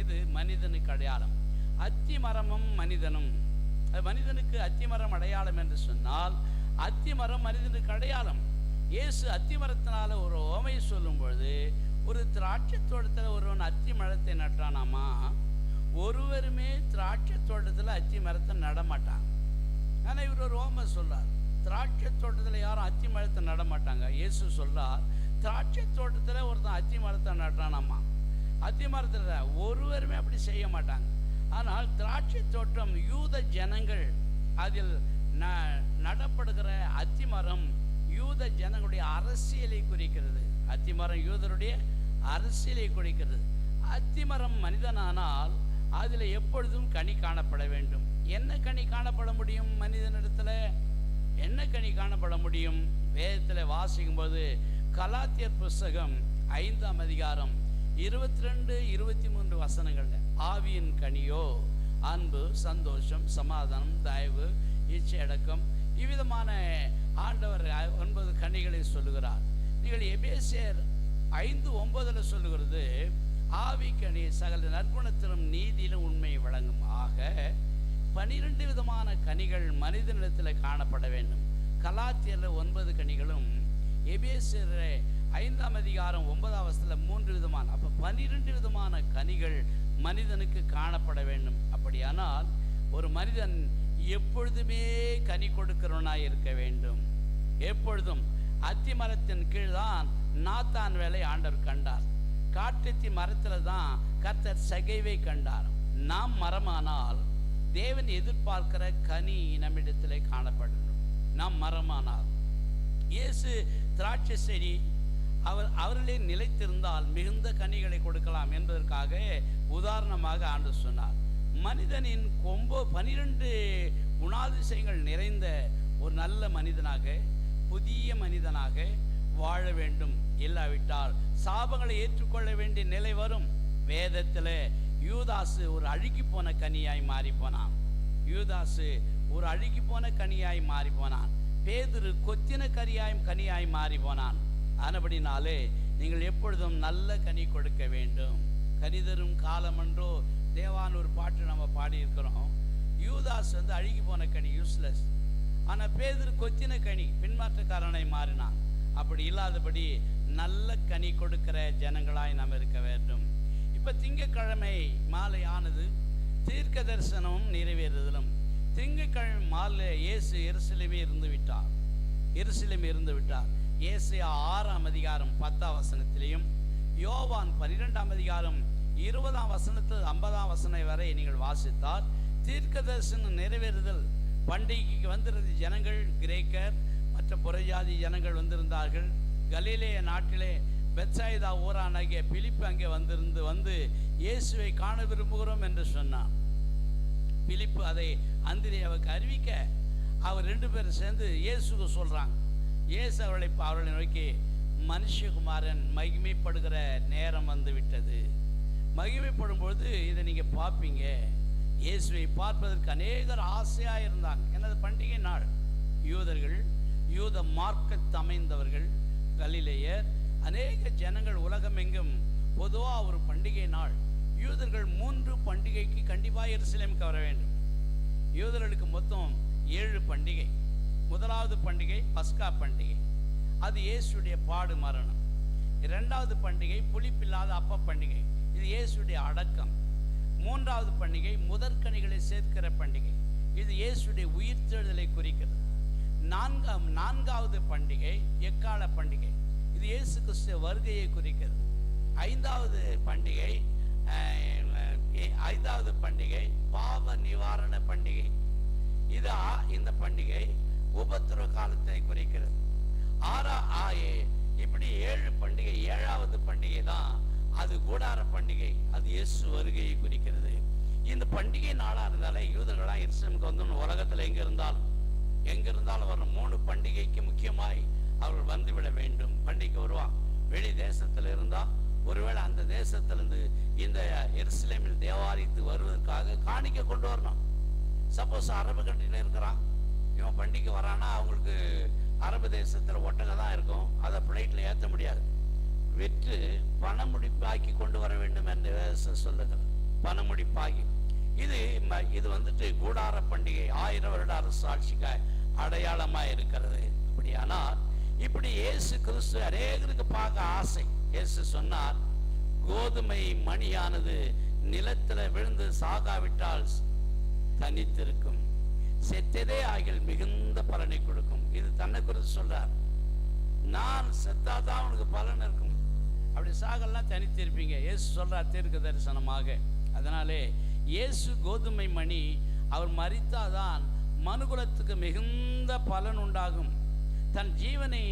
இது மனிதனுக்கு அடையாளம். அத்தி மரமும் மனிதனும். அது மனிதனுக்கு அத்தி மரம் அடையாளம் என்று சொன்னால் அத்தி மரம் மனிதனுக்கு அடையாளம். இயேசு அத்திமரத்தினால ஒரு ஓமையை சொல்லும் பொழுது ஒரு திராட்சை தோட்டத்தில் ஒருவன் அத்தி மரத்தை நட்டானாமா? ஒருவருமே திராட்சை தோட்டத்தில் அத்தி மரத்தை நடமாட்டாங்க. ஆனால் இவர் ஒரு ஓமை சொல்றார். திராட்சை தோட்டத்தில் யாரும் அத்தி மரத்தை நட மாட்டாங்க இயேசு சொல்றார் திராட்சை தோட்டத்தில் ஒருத்தன் அத்தி மரத்தை நட்டானாமா? அத்திமரத்தில் ஒருவருமே அப்படி செய்ய மாட்டாங்க. ஆனால் திராட்சை தோட்டம் யூத ஜனங்கள் அதில் ந நடப்படுகிற அத்தி மரம் யூத ஜனங்களுடைய அரசியலை குறிக்கிறது. அத்தி மரம் யூதருடைய அரசியலை குறிக்கிறது. அத்திமரம் மனிதனானால் அதில் எப்பொழுதும் கனி காணப்பட வேண்டும். என்ன கனி காணப்பட முடியும் மனிதனிடத்தில்? என்ன கனி காணப்பட முடியும்? வேதத்தில் வாசிக்கும்போது கலாத்தியர் புஸ்தகம் ஐந்தாம் அதிகாரம் இருபத்தி ரெண்டு இருபத்தி மூன்று வசனங்கள்ல ஆவியின் கனியோ அன்பு சந்தோஷம் சமாதானம் தயவு இச்சையடக்கம் இவ்விதமான ஆண்டவர் ஒன்பது கனிகளை சொல்லுகிறார். நீங்கள் எபேசியர் ஐந்து ஒன்பதுல சொல்லுகிறது ஆவிக்கணி சகல நற்குணத்திலும் நீதியிலும் உண்மை வழங்கும் ஆக பனிரெண்டு விதமான கனிகள் மனிதனிடத்தில் காணப்பட வேண்டும். கலாத்தியரில் ஒன்பது கனிகளும் எபேசியர் ஐந்தாம் அதிகாரம் ஒன்பதாம் வசத்தில் மூன்று விதமான அப்போ பனிரெண்டு விதமான கனிகள் மனிதனுக்கு காணப்பட வேண்டும். அப்படியானால் ஒரு மனிதன் எப்பொழுதுமே கனி கொடுக்கிறவனாய் இருக்க வேண்டும். எப்பொழுதும். அத்தி மரத்தின் கீழ் தான் நாத்தான் வேலை ஆண்டவர் கண்டார். காட்டத்தி மரத்தில் தான் கர்த்தர் சகைவை கண்டார். நாம் மரமானால் தேவன் எதிர்பார்க்கிற கனி நம்மிடத்திலே காணப்படணும். நாம் மரமானால். இயேசு திராட்சை செடி அவர் அவர்களே நிலைத்திருந்தால் மிகுந்த கனிகளை கொடுக்கலாம் என்பதற்காக உதாரணமாக ஆண்டு சொன்னார். மனிதனின் கொம்போ பனிரெண்டு குணாதிசயங்கள் நிறைந்த ஒரு நல்ல மனிதனாக புதிய மனிதனாக வாழ வேண்டும் இல்லாவிட்டால் சாபங்களை ஏற்றுக்கொள்ள வேண்டிய நிலை வரும். வேதத்தில் யூதாசு ஒரு அழுகி போன கனியாய் மாறி போனான் யூதாசு ஒரு அழுகி போன கனியாய் மாறி போனான் பேதுரு கொத்தின கரியாய் கனியாய் மாறி போனான் ஆனபடினாலே நீங்கள் எப்பொழுதும் நல்ல கனி கொடுக்க வேண்டும். கனிதரும் காலமன்றோ தேவான் ஒரு பாட்டு நம்ம பாடியிருக்கிறோம். யூதாஸ் வந்து அழுகி போன கனி யூஸ்லெஸ் ஆனால் பேதர் கொத்தின கனி பின்மாற்றக்காரனை மாறினான். அப்படி இல்லாதபடி நல்ல கனி கொடுக்கிற ஜனங்களாய் நாம் இருக்க வேண்டும். இப்போ திங்கக்கிழமை மாலை ஆனது தீர்க்க தரிசனமும் நிறைவேறுதலும். திங்கட்கிழமை மாலை இயேசு எருசலேமே இருந்து விட்டார். எருசலேம் இருந்து விட்டார். ஏசியா ஆறாம் அதிகாரம் பத்தாம் வசனத்திலையும் யோவான் பன்னிரெண்டாம் அதிகாரம் இருபதாம் வசனத்தில் ஐம்பதாம் வசனம் வரை நீங்கள் வாசித்தால் தீர்க்க தரிசனம் நிறைவேறுதல். பண்டிகைக்கு வந்திருந்த ஜனங்கள் கிரேக்கர் மற்ற புறஜாதி ஜனங்கள் வந்திருந்தார்கள். கலீலேய நாட்டிலே பெத்சாயிதா ஊரானாகிய பிலிப்பு அங்கே வந்திருந்து வந்து இயேசுவை காண விரும்புகிறோம் என்று சொன்னான். பிலிப்பு அதை அந்திரியாவுக்கு அறிவிக்க அவர் ரெண்டு பேரும் சேர்ந்து இயேசுக்கு சொல்கிறாங்க இயேசு அவர்களை அவர்களை நோக்கி மனுஷகுமாரன் மகிமைப்படுகிற நேரம் வந்து விட்டது மகிமைப்படும் பொழுது இதை நீங்கள் பார்ப்பீங்க. இயேசுவை பார்ப்பதற்கு அநேகர் ஆசையாக இருந்தாங்க எனது பண்டிகை நாள்? யூதர்கள் யூத மார்க்கத்து அமைந்தவர்கள் கலிலேயர் அநேக ஜனங்கள் உலகமெங்கும் பொதுவாக ஒரு பண்டிகை நாள். யூதர்கள் மூன்று பண்டிகைக்கு கண்டிப்பாக எருசலேமுக்கு வர வேண்டும். யூதர்களுக்கு மொத்தம் ஏழு பண்டிகை. முதலாவது பண்டிகை பஸ்கா பண்டிகை. அது இயேசுடைய பாடு மரணம். இரண்டாவது பண்டிகை புளிப்பில்லாத அப்ப பண்டிகை. இது இயேசுடைய அடக்கம். மூன்றாவது பண்டிகை முதற்கனிகளை சேர்க்கிற பண்டிகை. இது இயேசுடைய உயிர்த்தெழுதலை குறிக்கிறது. நான்காம் நான்காவது பண்டிகை எக்கால பண்டிகை. இது இயேசு கிறிஸ்துவ வருகையை குறிக்கிறது. ஐந்தாவது பண்டிகை ஐந்தாவது பண்டிகை பாவ நிவாரண பண்டிகை. இது இந்த பண்டிகை உபத்திரவ காலத்தை குறிக்கிறது. ஆறா ஆயே இப்படி ஏழு பண்டிகை ஏழாவது பண்டிகை தான் அது கூடார பண்டிகை அது இயேசு வருகையை குறிக்கிறது. இந்த பண்டிகை நாளா இருந்தாலே யூதர்களா எருசலேமுக்கு வந்து உலகத்துல எங்க இருந்தாலும் எங்க இருந்தாலும் வர மூணு பண்டிகைக்கு முக்கியமாய் அவர்கள் வந்துவிட வேண்டும். பண்டிகை வருவான் வெளி தேசத்துல இருந்தா ஒருவேளை அந்த தேசத்திலிருந்து இந்த எருசலேமில் தேவாரித்து வருவதற்காக காணிக்க கொண்டு வரணும். சப்போஸ் அரபு கண்ட்ரியில் இருக்கிறான். இவன் பண்டிகை வரானா அவங்களுக்கு அரபு தேசத்தில் ஒட்டகம் தான் இருக்கும். அதை ஃப்ளைட்டில் ஏற்ற முடியாது. விற்று பணமுடிப்பாக்கி கொண்டு வர வேண்டும் என்று சொல்லுகிறது பணமுடிப்பாகி இது ம- இது வந்துட்டு கூடார பண்டிகை. ஆயிரம் வருட அரசாட்சிக்கு அடையாளமாக இருக்கிறது. அப்படியானால் இப்படி இயேசு கிறிஸ்து அநேகருக்கு பார்க்க ஆசை. இயேசு சொன்னார் கோதுமை மணியானது நிலத்துல விழுந்து சாகாவிட்டால் தனித்திருக்கும். செத்ததே ஆகில் மிகுந்த பலனை கொடுக்கும். இது தன்னை குறித்து சொல்றார். நான் செத்தாதான் அவனுக்கு பலன் இருக்கும். அப்படி சாகலாம் தனித்திருப்பீங்க இயேசு சொல்றார் தீர்க்க தரிசனமாக. அதனாலே இயேசு கோதுமை மணி அவர் மறித்தாதான் மனுகுலத்துக்கு மிகுந்த பலன் உண்டாகும். தன் ஜீவனை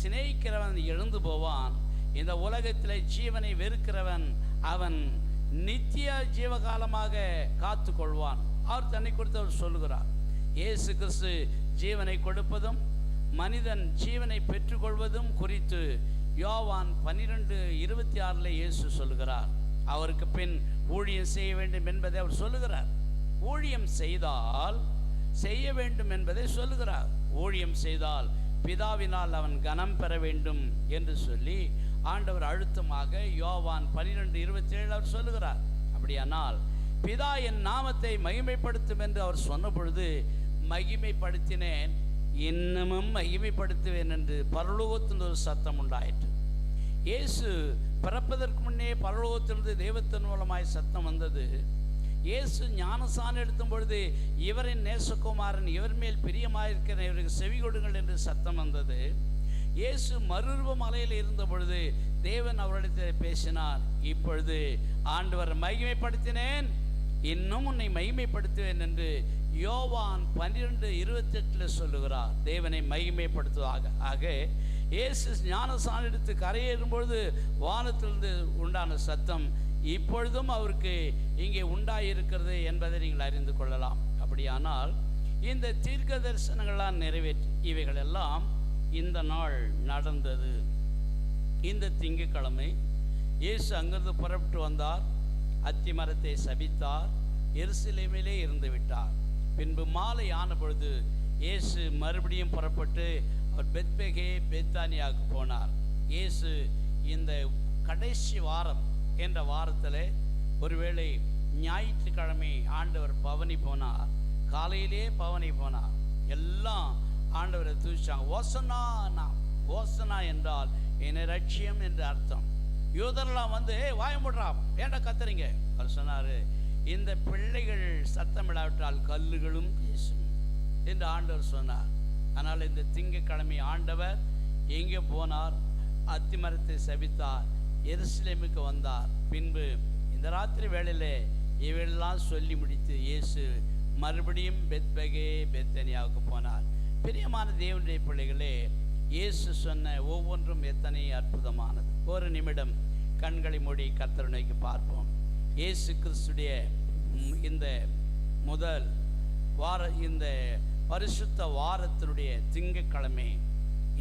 சிநேகிக்கிறவன் எழுந்து போவான். இந்த உலகத்திலே ஜீவனை வெறுக்கிறவன் அவன் நித்திய ஜீவகாலமாக காத்து கொள்வான் அவர் தன்னை குறித்து அவர் சொல்லுகிறார். இயேசு கிறிஸ்து ஜீவனை கொடுப்பதும் மனிதன் ஜீவனை பெற்றுக்கொள்வதும் குறித்து யோவான் பன்னிரெண்டு இருபத்தி ஆறில் இயேசு சொல்லுகிறார். அவருக்கு பின் ஊழியம் செய்ய வேண்டும் என்பதை அவர் சொல்லுகிறார். ஊழியம் செய்தால் செய்ய வேண்டும் என்பதை சொல்லுகிறார். ஊழியம் செய்தால் பிதாவினால் அவன் கனம் பெற வேண்டும் என்று சொல்லி ஆண்டவர் அழுத்தமாக யோவான் பன்னிரெண்டு இருபத்தி ஏழு அவர் சொல்லுகிறார். அப்படியானால் பிதா என் நாமத்தை மகிமைப்படுத்தும் என்று அவர் சொன்ன பொழுது மகிமைப்படுத்தினேன் இன்னமும் மகிமைப்படுத்துவேன் என்று பரலோகத்தின் ஒரு சத்தம் உண்டாயிற்று. இயேசு பிறப்பதற்கு முன்னே பரலோகத்திலிருந்து தெய்வத்தின் மூலமாய் சத்தம் வந்தது. இயேசு ஞானசான் எடுத்தும் பொழுது இவரின் நேசகுமாரன் இவர் மேல் பிரியமாயிருக்கிற இவருக்கு செவி கொடுங்கள் என்று சத்தம் வந்தது. இயேசு மறுரூப மலையில் இருந்த பொழுது தேவன் அவரிடத்தில் பேசினார் இப்பொழுது ஆண்டவர் மகிமைப்படுத்தினேன் இன்னும் உன்னை மகிமைப்படுத்துவேன் என்று யோவான் பன்னிரெண்டு இருபத்தெட்டில் சொல்லுகிறார். தேவனை மகிமைப்படுத்துவதாக ஆக இயேசு ஞானசானம் எடுத்து கரையேறும் பொழுது வானத்திலிருந்து உண்டான சத்தம் இப்பொழுதும் அவருக்கு இங்கே உண்டாயிருக்கிறது என்பதை நீங்கள் அறிந்து கொள்ளலாம். அப்படியானால் இந்த தீர்க்க தரிசனங்களால் நிறைவேற்றி இவைகளெல்லாம் இந்த நாள் நடந்தது. இந்த திங்கக்கிழமை இயேசு அங்கிருந்து புறப்பட்டு வந்தார். அத்தி மரத்தை சபித்தார் எருசலேமிலே இருந்து விட்டார் பின்பு மாலை ஆன பொழுது இயேசு மறுபடியும் புறப்பட்டு அவர் பெத்பெகே பெத்தானியாவுக்கு போனார். இயேசு இந்த கடைசி வாரம் என்ற வாரத்தில் ஒருவேளை ஞாயிற்றுக்கிழமை ஆண்டவர் பவனி போனார். காலையிலே பவனி போனார். எல்லாம் ஆண்டவரை தூச்சாங்க ஓசனா ஓசனா என்றால் என்னை ரட்சியம் என்று அர்த்தம். யூதர்லாம் வந்து வாய முடுறா ஏன்டா கத்துறீங்க? அவர் சொன்னார் இந்த பிள்ளைகள் சத்தமிடாவிட்டால் கல்லுகளும் பேசும் என்று ஆண்டவர் சொன்னார். ஆனால் இந்த திங்கட்கிழமை ஆண்டவர் எங்கே போனார்? அத்திமரத்தை சபித்தார் எருசலேமுக்கு வந்தார். பின்பு இந்த ராத்திரி வேளையிலே இவையெல்லாம் சொல்லி முடித்து இயேசு மறுபடியும் பெத்பகே பெத்தனியாவுக்கு போனார். பிரியமான தேவனுடைய பிள்ளைகளே இயேசு சொன்ன ஒவ்வொன்றும் எத்தனை அற்புதமானது. ஒரு நிமிடம் கண்களை மூடி கர்த்தரை நோக்கி பார்ப்போம். இயேசு கிறிஸ்துடைய இந்த முதல் வார இந்த பரிசுத்த வாரத்தினுடைய திங்கக்கிழமை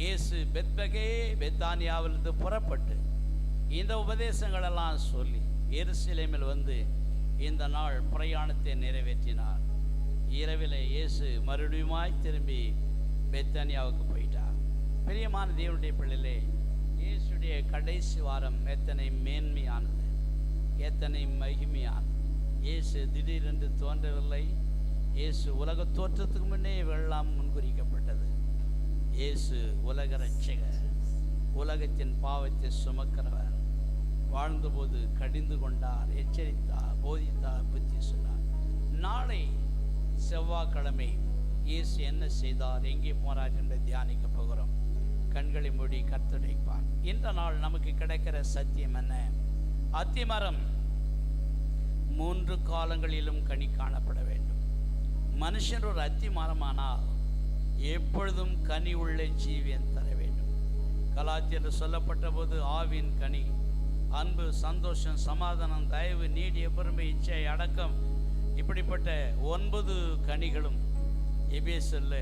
இயேசு பெத்பகே பெத்தானியாவிலிருந்து புறப்பட்டு இந்த உபதேசங்களெல்லாம் சொல்லி எருசலேமில் வந்து இந்த நாள் பிரயாணத்தை நிறைவேற்றினார். இரவில் இயேசு மறுபடியுமாய் திரும்பி பெத்தானியாவுக்கு பிரியமான தேவனுடைய பிள்ளையிலே இயேசுடைய கடைசி வாரம் எத்தனை மேன்மையானது எத்தனை மகிமையானது. இயேசு திடீரென்று தோன்றவில்லை இயேசு உலக தோற்றத்துக்கு முன்னே வெள்ளம் முன்குறிக்கப்பட்டது. இயேசு உலக ரட்சகர் உலகத்தின் பாவத்தை சுமக்கிறவர் வாழ்ந்தபோது கடிந்து கொண்டார் எச்சரித்தார் போதித்தார் புத்தி சொன்னார். நாளை செவ்வாய்க்கிழமை இயேசு என்ன செய்தார் எங்கே போனார் என்று தியானிக்க போகிறோம். கண்களை மூடி கத்துடைப்பார் இந்த நாள் நமக்கு கிடைக்கிற சத்தியம் என்ன? அத்திமரம் மூன்று காலங்களிலும் கனி காணப்பட வேண்டும். மனுஷன் ஒரு அத்தி மரமானால் எப்பொழுதும் கனி உள்ள ஜீவியன் தர வேண்டும். கலாத்தியர் சொல்லப்பட்ட போது ஆவின் கனி அன்பு சந்தோஷம் சமாதானம் தயவு நீடிய பொறுமை இச்சை அடக்கம் இப்படிப்பட்ட ஒன்பது கனிகளும் எபேசல்ல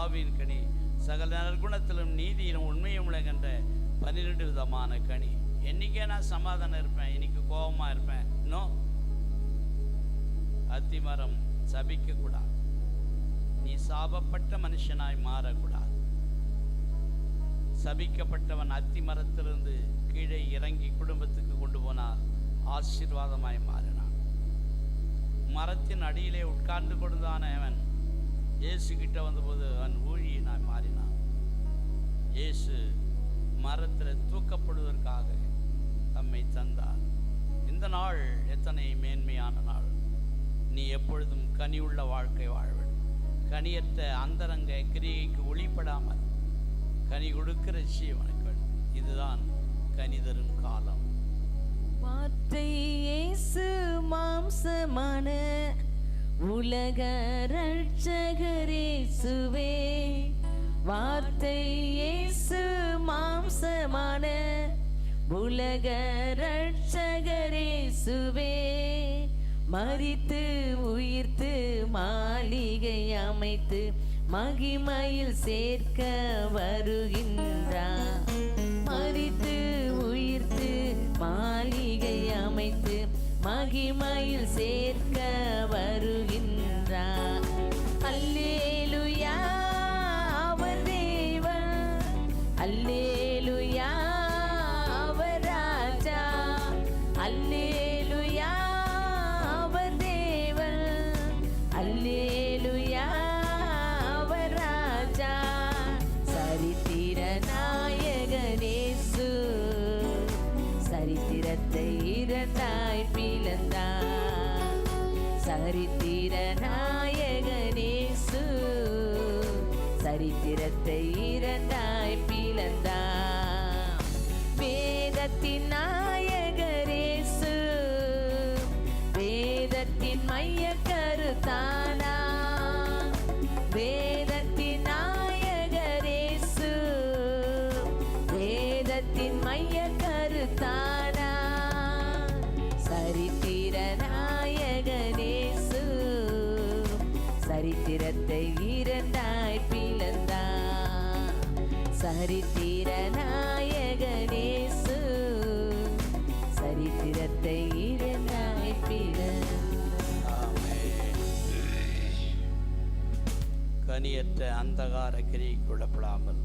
ஆவின் கனி சகல நற்குணத்திலும் நீதியிலும் உண்மையும் உலகின்ற பன்னிரெண்டு விதமான கனி. என்னைக்கே நான் சமாதானம் இருப்பேன். இன்னைக்கு கோபமா இருப்பேன். அத்திமரம் சபிக்க கூடாது நீ சாபப்பட்ட மனுஷனாய் மாறக்கூடாது. சபிக்கப்பட்டவன் அத்திமரத்திலிருந்து கீழே இறங்கி குடும்பத்துக்கு கொண்டு போனால் ஆசீர்வாதமாய் மாறினான். மரத்தின் அடியிலே உட்கார்ந்து கொண்டுதான அவன். இயேசு கிட்ட வந்தபோது அவன் ஊழிய இயேசு மரத்தில் தூக்கப்படுவதற்காக தம்மை தந்தார். இந்த நாள் எத்தனை மேன்மையான நாள். நீ எப்பொழுதும் கனியுள்ள வாழ்க்கை வாழ்வன். கனியற்ற அந்தரங்க கிரியைக்கு ஒளிப்படாமல் கனி கொடுக்கிற ஜீவனுக்கள் இதுதான் கனி தரும் காலம். வார்த்தை இயேசு மாம்சமான உலக ரட்சகரேசுவே வார்த்தை இயேசு மாம்சமான உலக ரட்சகரேசுவே மறித்து உயிர்த்து மாளிகை அமைத்து மகிமையில் சேர்க்க வருகின்றார். மறித்து உயிர்த்து மாளிகை அமைத்து மகிமையில் சேர்க்க வருகின்றார். அல்லேலுயா. அல்லேலுயா அவர் ராஜா. அல்லேலுயா அவர் தேவன். அல்லேலுயா அவர் ராஜா. சரித்திர நாயகனேசு சரித்திரத்தை இரண்டாய் பிளந்தார் சரித்திர நாயகனேசு சரித்திரத்தை கனியற்ற அந்தகார கிரிக்குள்ளப்படாமல்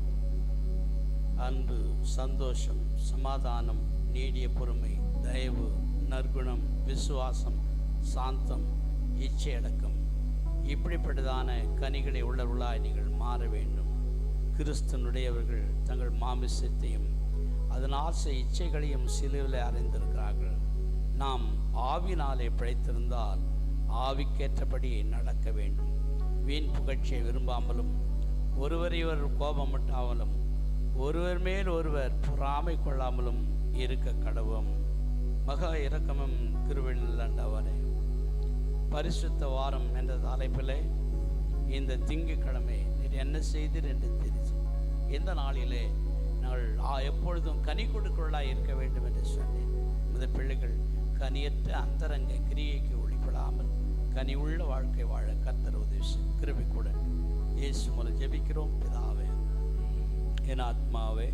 அன்பு சந்தோஷம் சமாதானம் நீடிய பொறுமை தயவு நற்குணம் விசுவாசம் சாந்தம் இச்சையடக்கம் இப்படிப்பட்டதான கனிகளை உள்ளவர்களாய் நீங்கள் மாற வேண்டும். கிறிஸ்தனுடையவர்கள் தங்கள் மாமிசத்தையும் அதன் ஆசை இச்சைகளையும் சிலுவிலே அறிந்திருக்கிறார்கள். நாம் ஆவினாலே பிழைத்திருந்தால் ஆவிக்கேற்றபடி நடக்க வேண்டும். வீண் புகழ்ச்சியை விரும்பாமலும் ஒருவரையொரு கோபமிட்டாமலும் ஒருவர் மேல் ஒருவர் பொறாமை கொள்ளாமலும் இருக்க கடவும். மகா இரக்கமும் கிருவிழண்டவரே பரிசுத்த வாரம் என்ற தலைப்பிலே இந்த திங்கக்கிழமை நீர் என்ன செய்தீர் என்று தெரிஞ்சு இந்த நாளிலே நாங்கள் எப்பொழுதும் கனி கொடுக்கிறவர்களாய் இருக்க வேண்டும் என்று சொன்னேன். இந்த பிள்ளைகள் கனியற்ற அந்தரங்க கிரியைக்கு ஒளிப்படாமல் கனி உள்ள வாழ்க்கை வாழ கத்தர் உதவி செய்யும். கூட இயேசு மூலம் ஜெபிக்கிறோம் பிதாவே என் ஆத்மாவே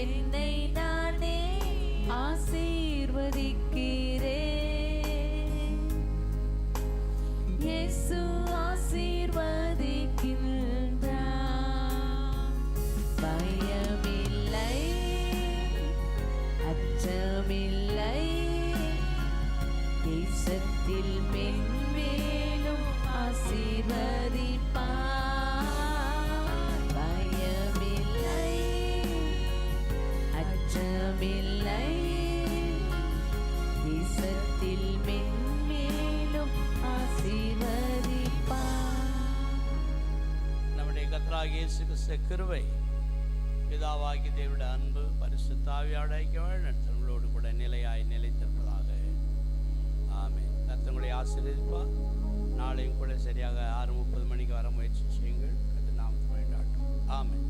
என்னை நானே ஆசீர்வதிக்கிறேன். ஆசீர்வதிப்பார் இயேசு கிறிஸ்து கிருவை பிதாவாகி தேவிட அன்பு பரிசு ஐக்கியவாழ் நடத்தவங்களோடு கூட நிலையாய் நிலைத்திருப்பதாக. ஆமே கர்த்தங்களை ஆசீர்வதிப்பார் நாளையும் கூட சரியாக ஆறு முப்பது மணிக்கு வர முயற்சி செய்யுங்கள். அது நாம் வேண்டாட்டும் ஆமே